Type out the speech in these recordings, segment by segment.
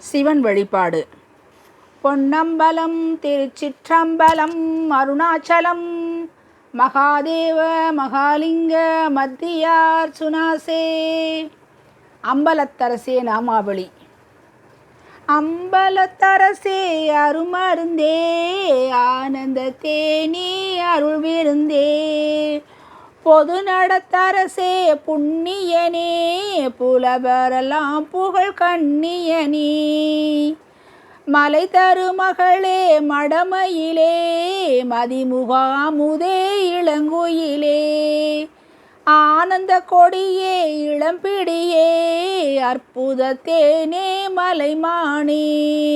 சிவன் வழிபாடு. பொன்னம்பலம் திருச்சிற்றம்பலம் அருணாச்சலம் மகாதேவ மகாலிங்க மத்தியார் சுனாசே. அம்பலத்தரசே நாமாவளி. அம்பலத்தரசே அருமருந்தே ஆனந்த தேனி அருள் விருந்தே பொது நடத்தரசே புண்ணியனே புலவரெல்லாம் புகழ் கண்ணியனே. மலை தருமகளே மடமையிலே மதிமுகாமுதே இளங்குயிலே. ஆனந்த கொடியே இளம்பிடியே அற்புதத்தேனே மலைமானே.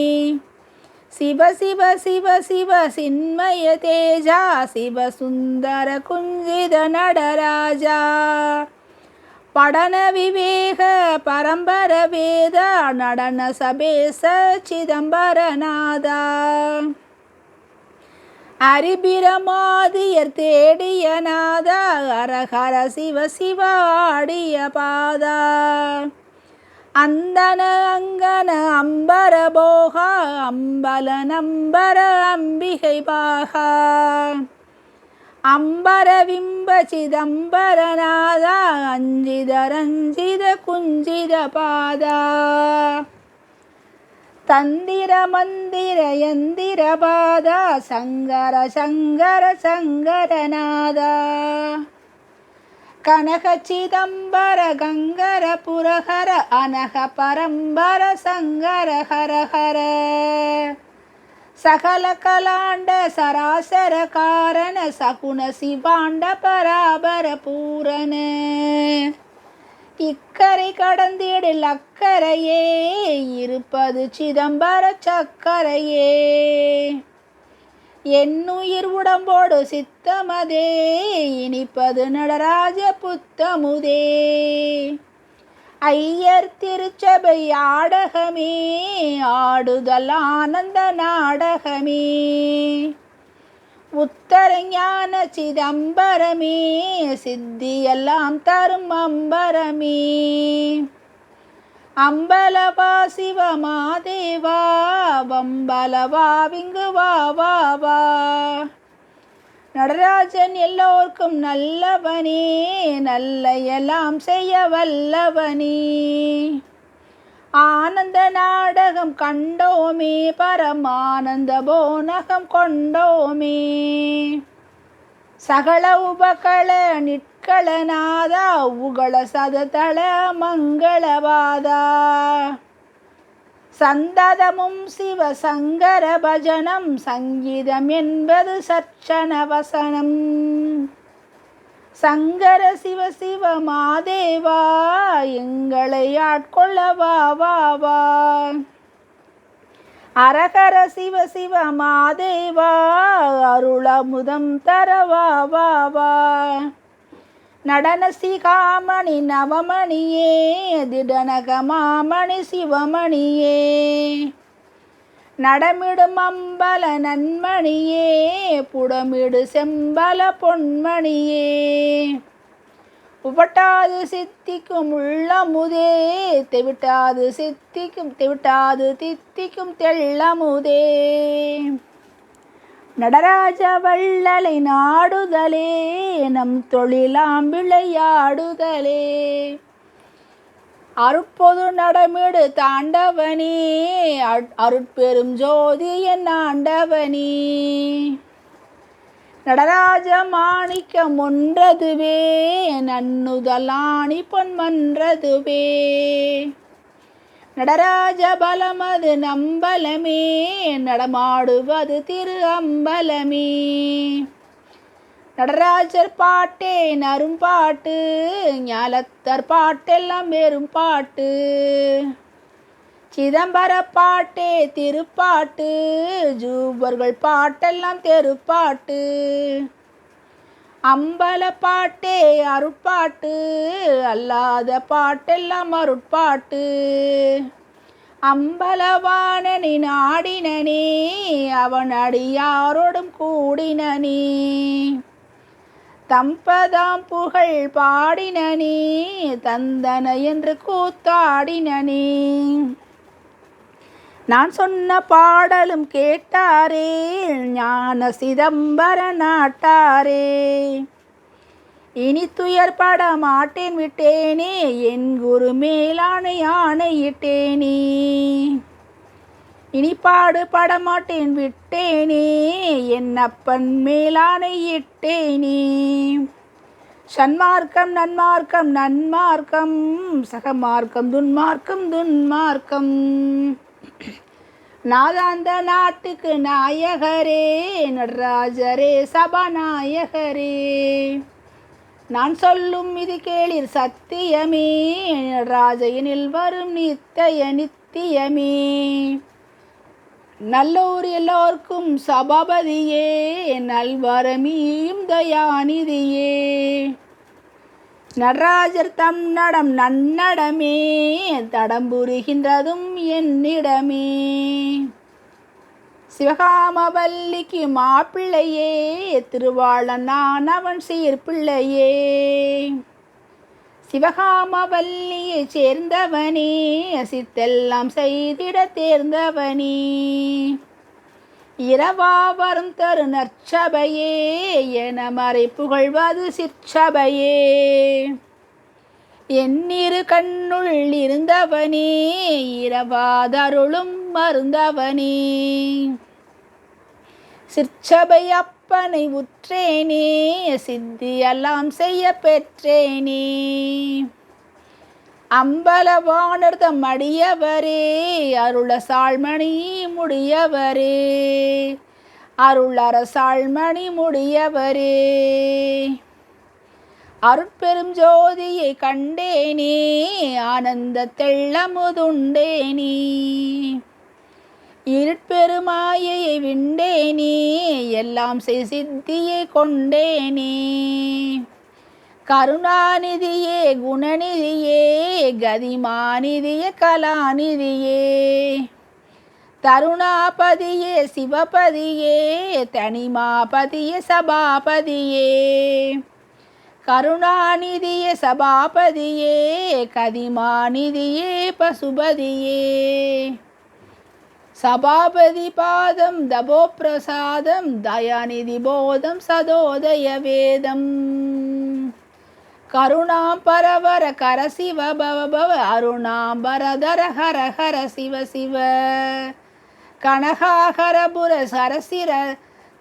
சிவ சிவ சிவ சிவ சின்மய தேஜா சிவ சுந்தர குஞ்சித நடராஜா. படன விவேக பரம்பர வேத நடன சபேச சிதம்பரநாதா. அரிபிரமாதியர் தேடிய நாதா அரஹர சிவ சிவ ஆடிய பாதா. அந்தன அங்கன அம்பர போகா அம்பல நம்பர அம்பிகை பாகா அம்பர விம்ப சிதம்பரநாதா அஞ்சித ரஞ்சித குஞ்சித பாதா தந்திர மந்திர யந்திர பாதா சங்கர சங்கர சங்கரநாதா கனக சிதம்பர கங்கர புரஹர அனக பரம்பர சங்கர ஹர ஹர சகல கலாண்ட சராசர காரண சகுண சிவாண்ட பராபர பூரண. இக்கரை கடந்திடில் அக்கரையே இருப்பது சிதம்பர சக்கரையே. என்னுயிர் உடம்போடு சித்தமதே இனிப்பது நடராஜ புத்தமுதே. ஐயர் திருச்சபை ஆடகமே ஆடுதல் ஆனந்த நாடகமே. உத்தரஞான சிதம்பரமே சித்தியெல்லாம் தரும் அம்பரமே. அம்பலவா சிவமாதேவா வம்பலவா விங்கு வா வா வா. நடராஜன் எல்லோருக்கும் நல்லவனே நல்ல எல்லாம் செய்ய வல்லவனே. ஆனந்த நாடகம் கண்டோமே பரமானந்த போனகம் கொண்டோமே. சகல உபகள நிற்களநாதா உகள சததள மங்களவாதா. சந்ததமும் சிவ சங்கர பஜனம் சங்கீதம் என்பது சச்சன வசனம். சங்கர சிவ சிவ மாதேவா எங்களை ஆட்கொள்ள வா வா வா. அரகர சிவ சிவ மாதேவா அருளமுதம் தர வா வா. நடன சிகாமணி நவமணியே திடனக மாமணி சிவமணியே. நடமிடும் அம்பல நன்மணியே புடமிடு செம்பல பொன்மணியே. உபட்டாது சித்திக்கும் உள்ளமுதே தெவிட்டாது சித்திக்கும் தெவிட்டாது தித்திக்கும் தெள்ளமுதே. நடராஜ வள்ளலை நாடுதலே நம் தொழிலாம் விளையாடுதலே அருட்பொது நடமிடு தாண்டவனே அருட்பெரும் ஜோதி என் ஆண்டவனே. நடராஜ மாணிக்கம் ஒன்றதுவே நன்னுதலாணி பொன்மன்றதுவே. நடராஜ பலமது நம்பலமே நடமாடுவது திரு அம்பலமே. நடராஜர் பாட்டே நரும்பாட்டு ஞாலத்தர் பாட்டெல்லாம் வெறும் பாட்டு. சிதம்பர பாட்டே திருப்பாட்டு ஜூபர்கள் பாட்டெல்லாம் தெருப்பாட்டு. அம்பல பாட்டே அருட்பாட்டு அல்லாத பாட்டெல்லாம் அருட்பாட்டு. அம்பலவாணனின் ஆடினனே அவன் அடியாரோடும் கூடினனே. தம்பதாம் புகழ் பாடினனே தந்தன என்று கூத்தாடினனே. நான் சொன்ன பாடலும் கேட்டாரே ஞான சிதம்பர நாட்டாரே. இனி துயர்பட மாட்டேன் விட்டேனே என் குரு மேலான யானையிட்டேனே இனி பாடுபட மாட்டேன் விட்டேனே என் அப்பன் மேலாணையிட்டேனே சன்மார்க்கம் நன்மார்க்கம் நன்மார்க்கம் சகமார்க்கம் துன்மார்க்கம் துன்மார்க்கம். நாதாந்த நாட்டுக்கு நாயகரே நடராஜரே சபாநாயகரே. நான் சொல்லும் இது கேளிர் சத்தியமே நடராஜனில் வரும் நித்தய நித்தியமே. நல்லூர் எல்லோர்க்கும் சபாபதியே நல்வரமியும் தயாநிதியே. நடராஜர் தம் நடம் நன்னடமே தடம்புரிகின்றதும் என்னிடமே. சிவகாமவல்லிக்கு மாப்பிள்ளையே திருவாளன் நான் அவன் சீர்பிள்ளையே. சிவகாமவல்லியை சேர்ந்தவனே சித்தெல்லாம் செய்திட தேர்ந்தவனே. இரவா வரும் தரு நற்சபையே என மறை புகழ்வது சிற்சபையே. என்னிரு கண்ணுள் இருந்தவனே இரவாதருளும் மருந்தவனே. சிற்சபை அப்பனை உற்றேனே சித்தியெல்லாம் செய்ய பெற்றேனே. அம்பலவானர்த மடியவரே அருள சாழ்மணி முடியவரே. அருளரசாழ்மணி முடியவரே. அருட்பெரும் ஜோதியை கண்டேனே ஆனந்த தெள்ளமுதுண்டேனே. இருட்பெருமாயையை விண்டேனே எல்லாம் செய் சித்தியை கொண்டேனே. கருணாநிதியே குணநிதியே கதிமாநிதிய கலாநிதியே. தருணாபதியே சிவபதியே தனிமாபதிய சபாபதியே. கருணாநிதிய சபாபதியே கதிமாநிதியே பசுபதியே. சபாபதி பாதம் தபோ பிரசாதம் தயாநிதி போதம் சதோதய வேதம். கருணாம்பரவர கர சிவ பவ பவ அருணாம்பரதர ஹர ஹர சிவ சிவ. கனகாகரபுர சரசிர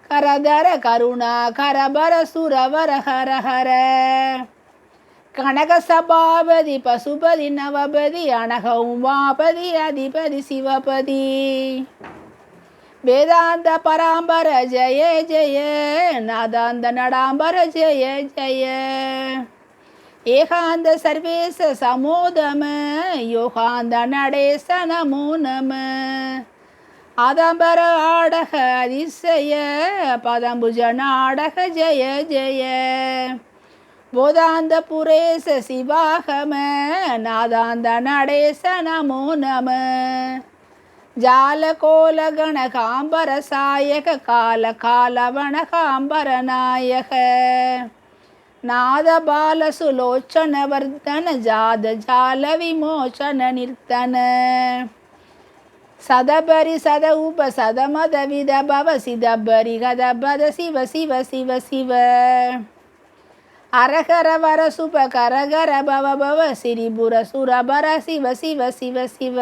கரதர கருணா கரபர சுரவர ஹர ஹர. கனகசபாபதி பசுபதி நவபதி அனகவுமாபதி அதிபதி சிவபதி. வேதாந்த பராம்பர ஜெய ஜெய நாதாந்த நடாம்பர ஜெய ஜெய. ஏகாந்த சர்வேச சமோதம யோகாந்த நடேச நமோ நம. அதம்பர ஆடக அதிசய பதம்புஜ நாடக ஜய ஜெய. போதாந்த புரேச சிவாகம நாதாந்த நடேச நமோ நம. ஜால கோல கண காம்பர சாயக கால காலவண காம்பர நாயக நாத பால சுலோச்சன வர்தன ஜாத ஜால விமோச்சன நிர்த்தன சதபரி சத உப சதமத வித பவ சிதபரி கதபத சிவ சிவ சிவ சிவ அரகர வர சுப கரகர பவ பவ சிரிபுர சுரபர சிவ சிவ சிவ சிவ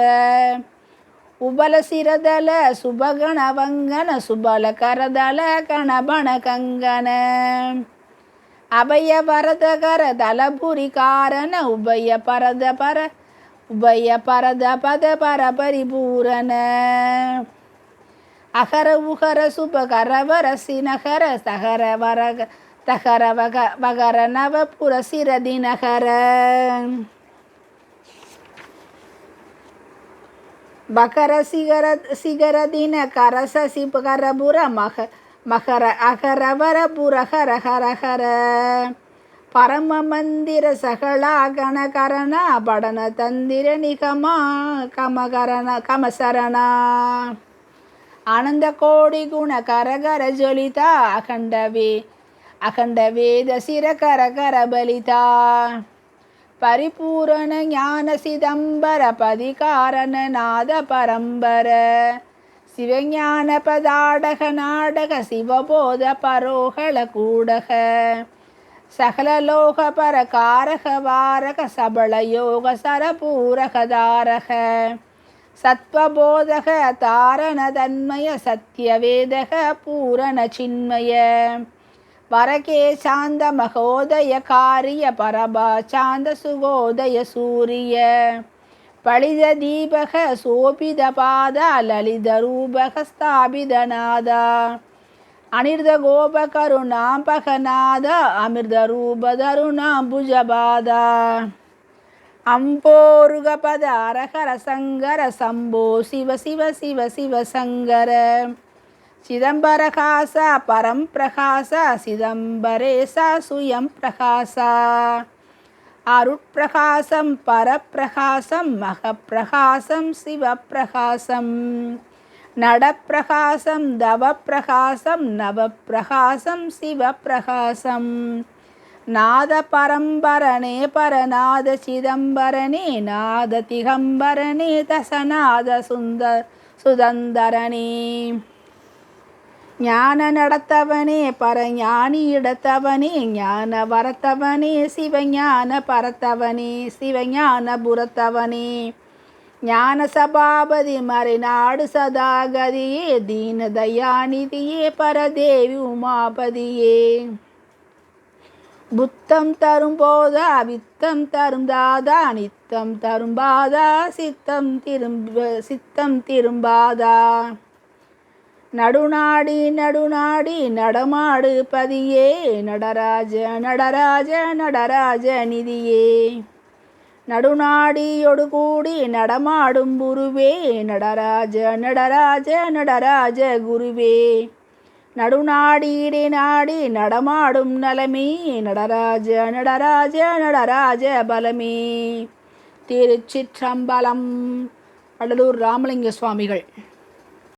உபல சிரதல சுபகண வங்கன சுபல கரதல கணபண கங்கன அபய வரதகர தலபுரி காரண உபய பரத பர உபய பரத பத பர பரிபூரண அகர உகர சுப கரவர சினகர சகர வரக தகர வக வகர நவ புரசிரதி நகர பகர சிகர சிகரதின கரசசி கரபுர மக மகர அகரவர புரஹர ஹரஹர பரம மந்திர சகலா கணகரண படன தந்திர நிகமா கமகரண கமசரணா. ஆனந்த கோடி குண கரகர ஜொலிதா அகண்டவே அகண்ட வேத சிர கரகர பலிதா. பரிபூரண ஞான சிதம்பர பதிகாரண நாத பரம்பர. சிவஞான பதாடக நாடக சிவபோத பரோகள கூடக சகலலோக பரகாரக வாரக சபல யோக சரபூரகதாரக சத்வபோதக தாரண தன்மய சத்யவேதக பூரண சின்மய வரகே சாந்த மகோதய காரிய பரபா சாந்த சுகோதய சூரிய பளித தீபக சோபித பாத லலித ரூபக ஸ்தாபிதநாதா அனிர்த கோப கருணாம்பகநாத அமிர்த ரூபதருணாம்புஜபாதா அம்போருக பத அரகர சங்கர சம்போ சிவ சிவ சிவ சிவ சங்கர. சிதம்பரகாச பரம் பிரகாச சிதம்பரேச சுயம் பிரகாசா அருட்பிரகாசம் பரப்பிரகாசம் மகப்பிரகாசம் சிவப்பிரகாசம். நடப்பிரகாசம் தவப்பிரகாசம் நவப்பிரகாசம் சிவப்பிரகாசம். நாத பரம்பரனே பரநாத சிதம்பரனே நாத திகம்பரனே தசநாத சுந்தர் சுதந்தரனே. ஞான நடத்தவனே பரஞானி இடத்தவனே ஞான வரத்தவனே சிவஞான பரத்தவனே சிவஞான புரத்தவனே. ஞான சபாபதி மறைநாடு சதாகதியே தீன தயாநிதியே பரதேவி உமாபதியே. புத்தம் தரும் போதா வித்தம் தரும் தாதா நித்தம் தரும் பாதா சித்தம் திரும்ப சித்தம் திரும்பாதா. நடுநாடி நடுநாடி நடமாடு பதியே. நடராஜ நடராஜ நடராஜ நிதியே. நடுநாடியொடு கூடி நடமாடும் குருவே நடராஜ நடராஜ நடராஜ குருவே. நடுநாடீடே நாடி நடமாடும் நலமே. நடராஜ நடராஜ நடராஜ பலமே. திருச்சிற்றம்பலம் வடலூர் ராமலிங்க சுவாமிகள்.